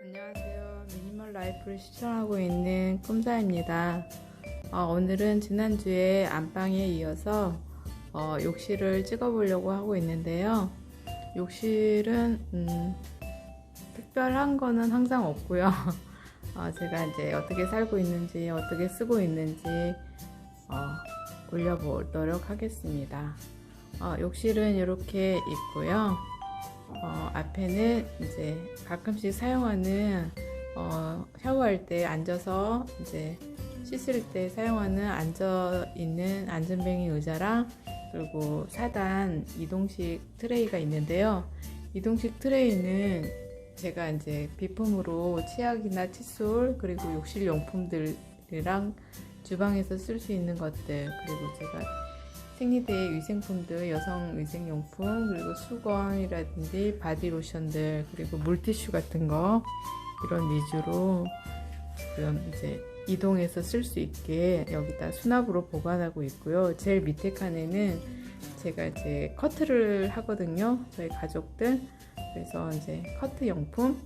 안녕하세요. 미니멀 라이프를 실천하고 있는 꿈사입니다. 어, 오늘은 지난주에 안방에 이어서 어, 욕실을 찍어보려고 하고 있는데요. 욕실은 음, 특별한 거는 항상 없고요. 어, 제가 이제 어떻게 살고 있는지 어떻게 쓰고 있는지 어, 올려보도록 하겠습니다. 어, 욕실은 이렇게 있고요. 어, 앞에는 이제 가끔씩 사용하는 어, 샤워할 때 앉아서 이제 씻을 때 사용하는 앉아 있는 안전뱅이 의자랑 그리고 사단 이동식 트레이가 있는데요. 이동식 트레이는 제가 이제 비품으로 치약이나 칫솔 그리고 욕실 용품들이랑 주방에서 쓸 수 있는 것들 그리고 제가 생리대 위생품들, 여성 위생용품, 그리고 수건이라든지 바디로션들, 그리고 물티슈 같은 거 이런 위주로 지금 이제 이동해서 쓸 수 있게 여기다 수납으로 보관하고 있고요. 제일 밑에 칸에는 제가 이제 커트를 하거든요. 저희 가족들. 그래서 이제 커트 용품,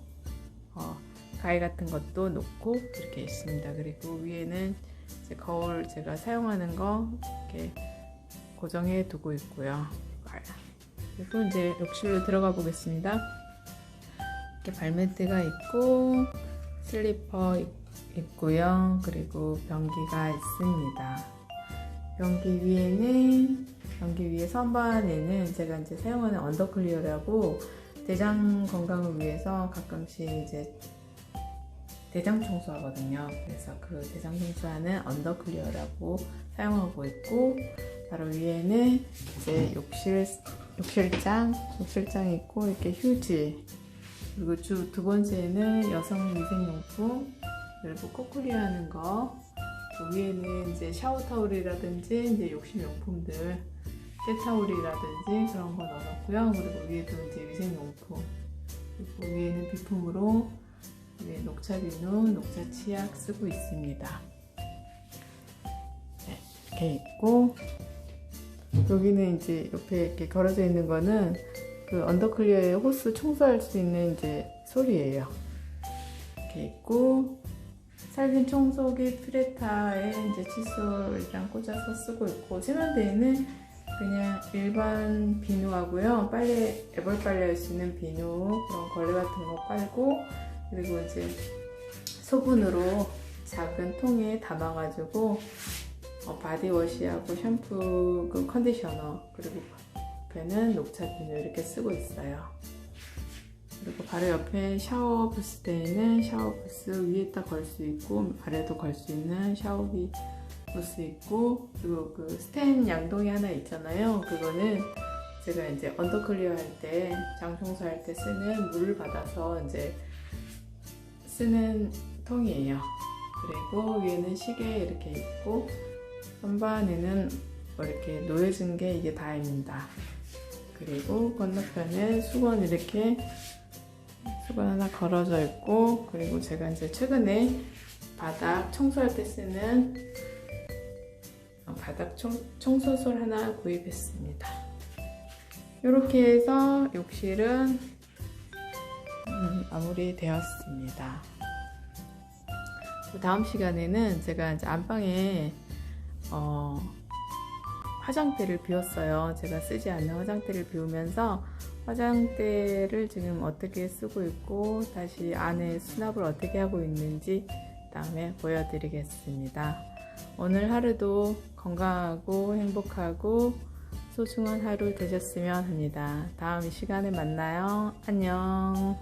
어, 가위 같은 것도 놓고 이렇게 있습니다. 그리고 위에는 거울 제가 사용하는 거 이렇게 고정해 두고 있고요. 그리고 이제 욕실로 들어가 보겠습니다. 이렇게 발매트가 있고 슬리퍼 있고요. 그리고 변기가 있습니다. 변기 위에는 변기 위에 선반에는 제가 이제 사용하는 언더클리어라고 대장 건강을 위해서 가끔씩 이제 대장 청소하거든요. 그래서 그 대장 청소하는 언더클리어라고 사용하고 있고 바로 위에는 이제 욕실 욕실장 욕실장 있고 이렇게 휴지 그리고 주 두 번째는 여성 위생용품 그리고 코코리 하는 거. 그 위에는 이제 샤워 타올이라든지 이제 욕실 용품들, 때타올이라든지 그런 거 넣어놓고요. 그리고 위에도 이제 위생용품. 그리고 위에는 비품으로 네, 녹차 비누, 녹차 치약 쓰고 있습니다. 네, 이렇게 있고 여기는 이제 옆에 이렇게 걸어져 있는 거는 그 언더클리어의 호스 청소할 수 있는 이제 소리예요. 이렇게 있고 살균 청소기 트레타에 이제 칫솔이랑 꽂아서 쓰고 있고 세면대에는 그냥 일반 비누하고요 빨래 애벌 빨래 할 수 있는 비누 그런 걸레 같은 거 빨고 그리고 이제 소분으로 작은 통에 담아가지고 어, 바디워시하고 샴푸 그 컨디셔너 그리고 옆에는 녹차 비누 이렇게 쓰고 있어요. 그리고 바로 옆에 샤워 부스대에는 샤워 부스 위에다 걸 수 있고 아래도 걸 수 있는 샤워기 부스 있고 그리고 그 스텐 양동이 하나 있잖아요. 그거는 제가 이제 언더클리어 할 때 장 청소할 때 쓰는 물을 받아서 이제 쓰는 통이에요. 그리고 위에는 시계 이렇게 있고 선반에는 뭐 이렇게 놓여진 게 이게 다입니다. 그리고 건너편에 수건 이렇게 수건 하나 걸어져 있고 그리고 제가 이제 최근에 바닥 청소할 때 쓰는 바닥 청, 청소솔 하나 구입했습니다. 이렇게 해서 욕실은 음, 마무리되었습니다. 다음 시간에는 제가 이제 안방에 어, 화장대를 비웠어요. 제가 쓰지 않는 화장대를 비우면서 화장대를 지금 어떻게 쓰고 있고 다시 안에 수납을 어떻게 하고 있는지 다음에 보여드리겠습니다. 오늘 하루도 건강하고 행복하고 소중한 하루 되셨으면 합니다. 다음 시간에 만나요. 안녕.